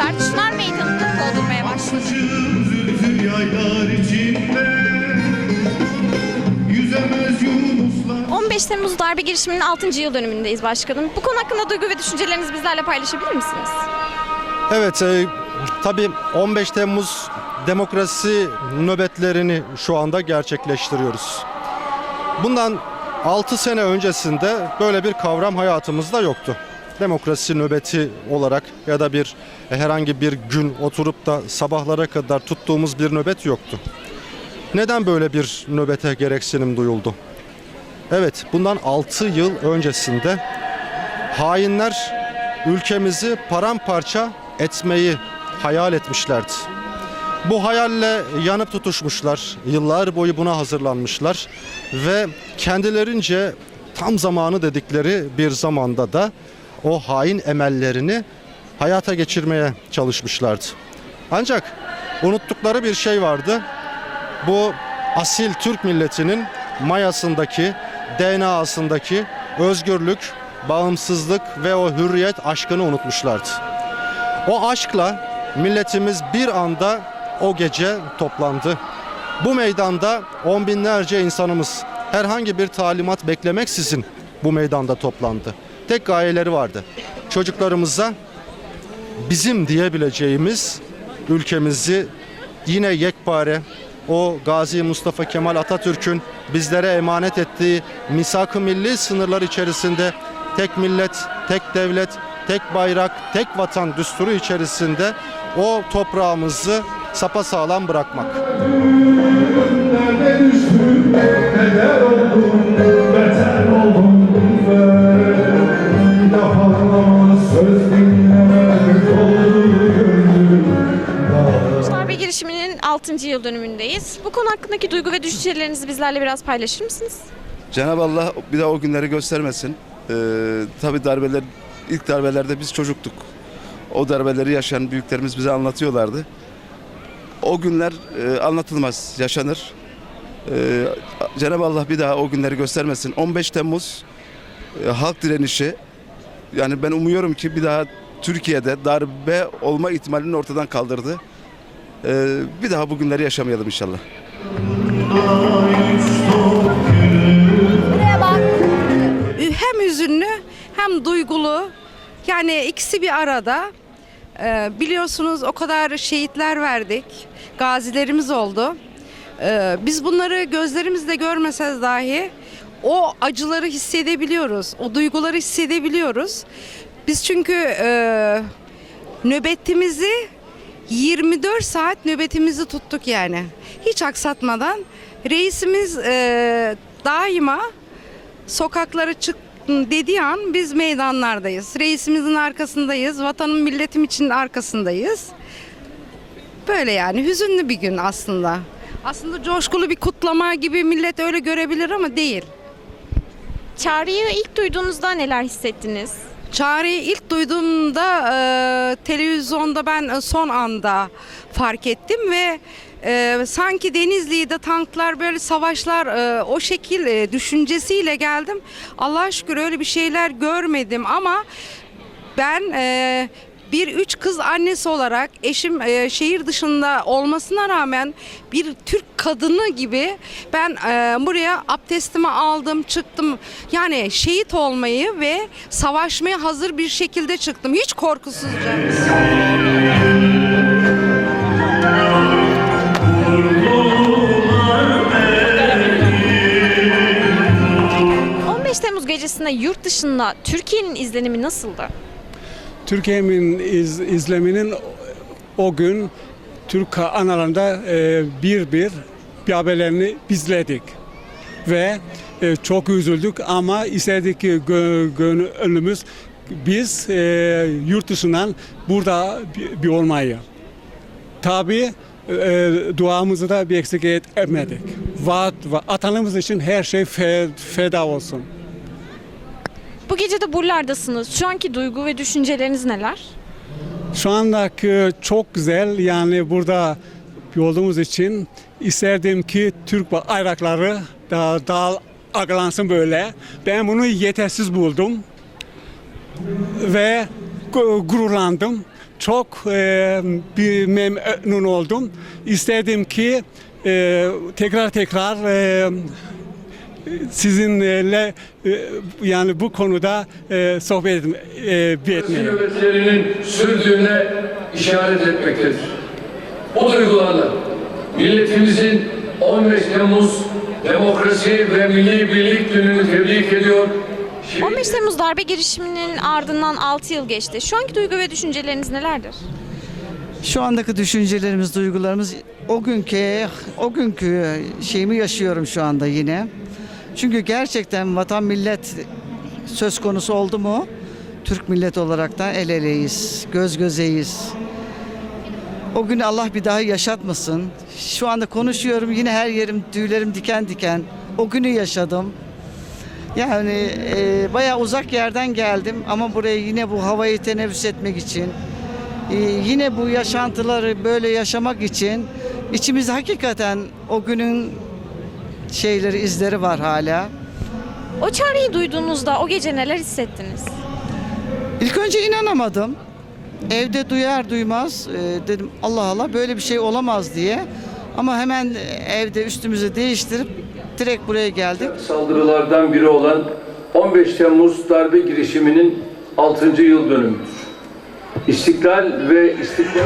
arkadaşlar Çınar Meydanı'nı doldurmaya başladı. Zülfü yaylar içinde Yüzemez yunuslar 15 Temmuz darbe girişiminin 6. yıl dönümündeyiz başkanım. Bu konu hakkında duygu ve düşüncelerinizi bizlerle paylaşabilir misiniz? Evet, e, tabii 15 Temmuz demokrasi nöbetlerini şu anda gerçekleştiriyoruz. Bundan 6 sene öncesinde böyle bir kavram hayatımızda yoktu. Demokrasi nöbeti olarak ya da bir e, herhangi bir gün oturup da sabahlara kadar tuttuğumuz bir nöbet yoktu. Neden böyle bir nöbete gereksinim duyuldu? Evet, bundan 6 yıl öncesinde hainler ülkemizi paramparça etmeyi hayal etmişlerdi. Bu hayalle yanıp tutuşmuşlar. Yıllar boyu buna hazırlanmışlar ve kendilerince tam zamanı dedikleri bir zamanda da o hain emellerini hayata geçirmeye çalışmışlardı. Ancak unuttukları bir şey vardı. Bu asil Türk milletinin mayasındaki, DNA'sındaki özgürlük, bağımsızlık ve o hürriyet aşkını unutmuşlardı. O aşkla milletimiz bir anda o gece toplandı. Bu meydanda on binlerce insanımız herhangi bir talimat beklemeksizin bu meydanda toplandı. Tek gayeleri vardı. Çocuklarımıza bizim diyebileceğimiz ülkemizi yine yekpare o Gazi Mustafa Kemal Atatürk'ün bizlere emanet ettiği misak-ı milli sınırlar içerisinde tek millet, tek devlet, tek bayrak, tek vatan düsturu içerisinde o toprağımızı sapasağlam bırakmak. Nerede yıl dönümündeyiz. Bu konu hakkındaki duygu ve düşüncelerinizi bizlerle biraz paylaşır mısınız? Cenab-ı Allah bir daha o günleri göstermesin. Ee, tabii darbeler, ilk darbelerde biz çocuktuk. O darbeleri yaşayan büyüklerimiz bize anlatıyorlardı. O günler e, anlatılmaz, yaşanır. Ee, Cenab-ı Allah bir daha o günleri göstermesin. 15 Temmuz e, halk direnişi. Yani ben umuyorum ki bir daha Türkiye'de darbe olma ihtimalini ortadan kaldırdı. Ee, bir daha bu günleri yaşamayalım inşallah. hem hüzünlü hem duygulu. Yani ikisi bir arada. Ee, biliyorsunuz o kadar şehitler verdik. Gazilerimiz oldu. Ee, biz bunları gözlerimizle görmesez dahi o acıları hissedebiliyoruz. O duyguları hissedebiliyoruz. Biz çünkü e, nöbetimizi 24 saat nöbetimizi tuttuk yani. Hiç aksatmadan. Reisimiz e, daima sokaklara çık dediği an biz meydanlardayız. Reisimizin arkasındayız. Vatanın milletim için arkasındayız. Böyle yani hüzünlü bir gün aslında. Aslında coşkulu bir kutlama gibi millet öyle görebilir ama değil. Çağrı'yı ilk duyduğunuzda neler hissettiniz? Çağrı'yı ilk duyduğumda e, televizyonda ben e, son anda fark ettim ve e, sanki Denizli'de tanklar böyle savaşlar e, o şekil e, düşüncesiyle geldim. Allah'a şükür öyle bir şeyler görmedim ama ben e, bir üç kız annesi olarak eşim e, şehir dışında olmasına rağmen bir Türk kadını gibi ben e, buraya abdestimi aldım çıktım. Yani şehit olmayı ve savaşmaya hazır bir şekilde çıktım. Hiç korkusuzca. 15 Temmuz gecesinde yurt dışında Türkiye'nin izlenimi nasıldı? Türkiye'nin iz, izleminin o gün Türk analarında e, bir bir haberlerini bizledik. Ve e, çok üzüldük ama istedik ki gö- gönlümüz biz e, yurt dışından burada bir, bir olmayı. Tabii e, duamızı da bir eksik et- etmedik. Vat, va- atanımız için her şey fe- feda olsun. Bu gece de buralardasınız. Şu anki duygu ve düşünceleriniz neler? Şu andaki çok güzel yani burada olduğumuz için isterdim ki Türk bayrakları daha, daha akılansın böyle. Ben bunu yetersiz buldum ve gu- gururlandım. çok e, bir memnun oldum. İsterdim ki e, tekrar tekrar e, sizinle e, yani bu konuda e, sohbet etme- e, bir etmeyi. nöbetlerinin sürdüğüne işaret etmektedir. Bu duygularla milletimizin 15 Temmuz Demokrasi ve Milli Birlik Günü'nü tebrik ediyor. Şehit 15 Temmuz darbe girişiminin ardından 6 yıl geçti. Şu anki duygu ve düşünceleriniz nelerdir? Şu andaki düşüncelerimiz, duygularımız o günkü o günkü şeyimi yaşıyorum şu anda yine. Çünkü gerçekten vatan millet söz konusu oldu mu Türk millet olarak da el eleyiz, göz gözeyiz. O günü Allah bir daha yaşatmasın. Şu anda konuşuyorum yine her yerim tüylerim diken diken. O günü yaşadım. Yani e, bayağı uzak yerden geldim ama buraya yine bu havayı teneffüs etmek için ee, yine bu yaşantıları böyle yaşamak için içimizde hakikaten o günün şeyleri izleri var hala. O çağrıyı duyduğunuzda o gece neler hissettiniz? İlk önce inanamadım. Evde duyar duymaz e, dedim Allah Allah böyle bir şey olamaz diye. Ama hemen evde üstümüzü değiştirip direkt buraya geldik. saldırılardan biri olan 15 Temmuz darbe girişiminin 6. yıl dönümüdür. İstiklal ve istiklal